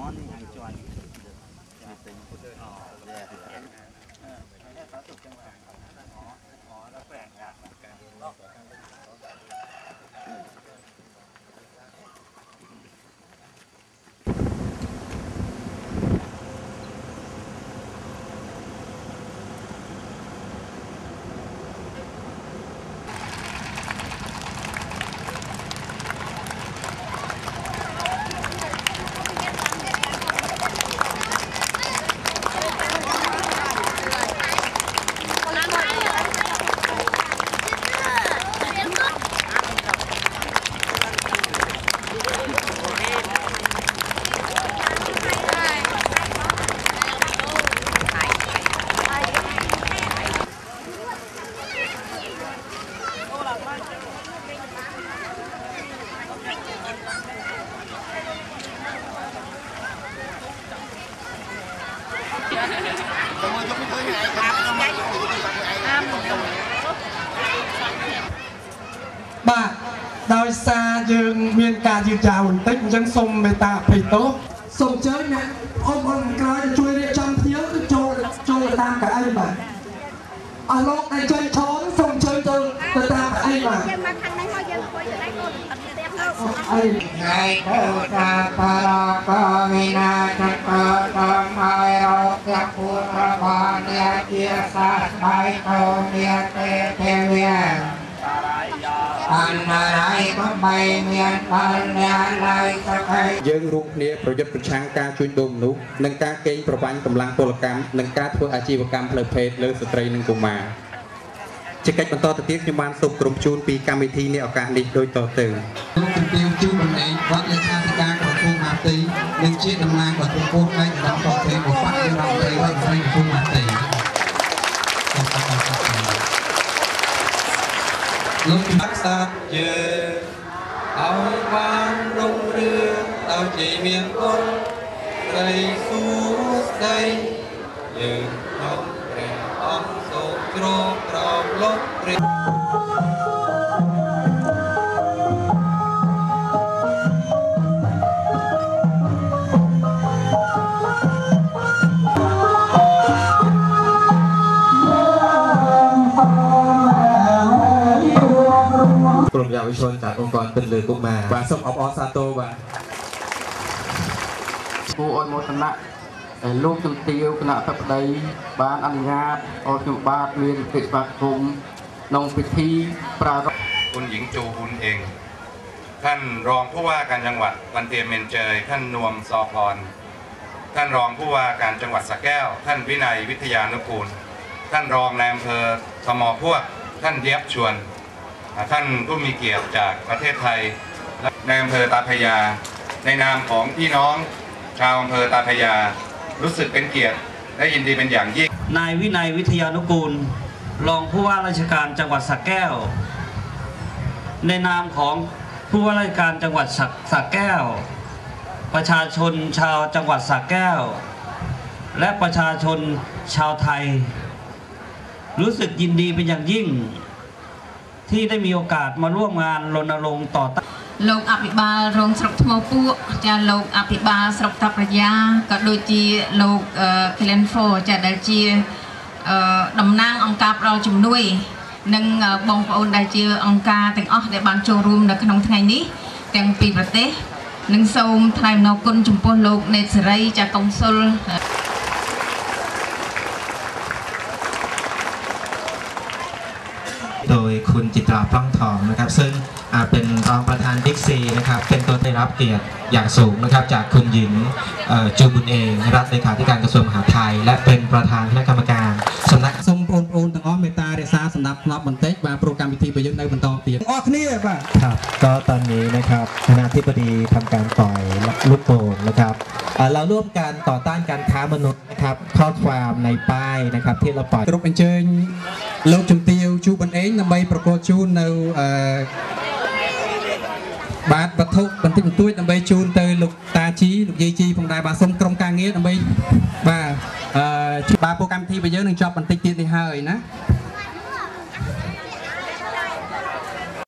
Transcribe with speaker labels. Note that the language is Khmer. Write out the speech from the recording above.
Speaker 1: morning I joined meeting. Oh, yeah, yeah. อ๋อแล้วแปลงอ่ะបាទដោយសារយើង មាន ការយឺតយ៉ាវបន្តិចអញ្ចឹងសូមមេត្តាអភ័យទោស
Speaker 2: សូមអញ្ជើញអ្នកអមអង្គក្រោយជួយរៀបចំភ្ញៀវគឺចូលចូលតាមកៅអីបាទអស់លោកដែលចេញធំសូមអញ្ជើញទៅទៅតាមកៅអីបាទយើងមកខាងនេះមកយើងអង្គុយទៅ
Speaker 3: ដែរកូនអត់ទេអីថ្ងៃបូតាបរកវិណាចកតំហើយរកព្រះពុទ្ធរបស់អ្នកជាសាស្ត្រដៃកោអ្នកទេវេបានណារៃក៏បីមានបានណាឡើយសកៃ
Speaker 4: យើងរួមគ្នាប្រយុទ្ធប្រឆាំងការជួញដូរមនុស្សនិងការកេងប្រវ័ញ្ចកម្លាំងពលកម្មនិងការធ្វើអាជីវកម្មផ្លូវភេទលើស្ត្រីនិងកុមារជាកិច្ចបន្តទៅទៀតខ្ញុំបានសូមក្រុមជួនពីកម្មវិធីនេះឱកាសនេះដូចតទៅ
Speaker 5: ខ្ញុំជំរាបជូនបណ្ដេញវត្តលេខាធិការក្រសួងមហាផ្ទៃនិងជាតំណាងរបស់ពលរដ្ឋ
Speaker 6: លោកពិបាកសាទយើងឲ្យបានរុងរឿងដល់ជ័យមានគុណស្រីសួស្តីយើងក្នុងព្រះអង្គសូមជ្រោកក្រោមលោកព្រះ
Speaker 4: กลุ่มเยาวชนจากองค์กรเป็นเลือกุมาบาสมอออซาโตบา
Speaker 7: ผู้อนุตนะลูกจุติวคณะสัาห์บ้านอันญาตอจุบาทเวียนติดปากคมนงพิธีปรารบ
Speaker 8: คุณหญิงจูบุญเอง ท่านรองผู้ว่าการจังหวัดวันเตียมเมนเจยท่านนวมซอพรท่านรองผู้ว่าการจังหวัดสระแก้ว ท่านวินัยวิทยานุกูล ท่านรองนายอำเภอสมอพวกท่านเย็บชวนท่านผู้มีเกียรติจากประเทศไทยในอำเภอตาพยา ในนามของพี่น้องชาวอำเภอตาพยารู้สึกเป็นเกียรติและยินดีเป็นอย่างยิ่ง
Speaker 9: นายวินัยวิทยานุกูลรองผู้ว่าราชการจังหวัดสักแก้ว ในนามของผู้ว่าราชการจังหวัดสักแก้ว ประชาชนชาวจังหวัดสักแก้ว และประชาชนชาวไทย รู้สึกยินดีเป็นอย่างยิ่งที่ได้มีโอกาสมาร่วมงานรณรงค์ต่อต้าน
Speaker 10: លោកអភិបាលរងស្រុកថ្មពួកចាលោកអភិបាលស្រុកតប្រយ៉ាក៏ដូចជាលោក Clenfor ចាដែលជាតំណាងអង្គការផ្ដល់ជំនួយ និងបងប្អូនដែលជា អង្គការទាំងអស់ដែលបានចូលរួម នៅក្នុងថ្ងៃនេះទាំងពីប្រទេសនិង សូមថ្លែងអំណរគុណចំពោះលោកនេតសេរី ចាកុងស៊ុល
Speaker 11: โดยคุณจิตราพร่องทองนะครับซึ่งเป็นรองประธานบิ๊กซีนะครับเป็นตัวได้รับเกียรติอย่างสูงนะครับจากคุณหญิงจูบุญเอง รัฐเลขาธิการกระทรวงมหาดไทย และเป็นประธานคณะกรรมการส
Speaker 12: ำนักสมโปนโปนต่ง้อเมตตาเรซาสำนักรับบันเตបើយើងនៅបន្តទៀតអរគ្នាបាទ
Speaker 13: ครับក៏តอนนี้นะครับคณะธิบดีทำการปล่อยลูกโป่งนะครับเราร่วมกันต่อต้านการค้ามนุษย์นะครับข้อความในป้ายนะครับที่เราปล่อย
Speaker 14: គ្រប់អញ្ជើញលោកជំទាវជួបនអេងដើម្បីប្រកួតជូននៅអឺបាទវត្ថុបន្តិចបន្តួចដើម្បីជូនទៅលោកតាជីលោកយាយជីផងដែរបាទសូមក្រុមការងារដើម្បីបាទអឺបាទពួកកម្មវិធីរបស់យើងនឹងចប់បន្តិចទៀតនេះហើយណា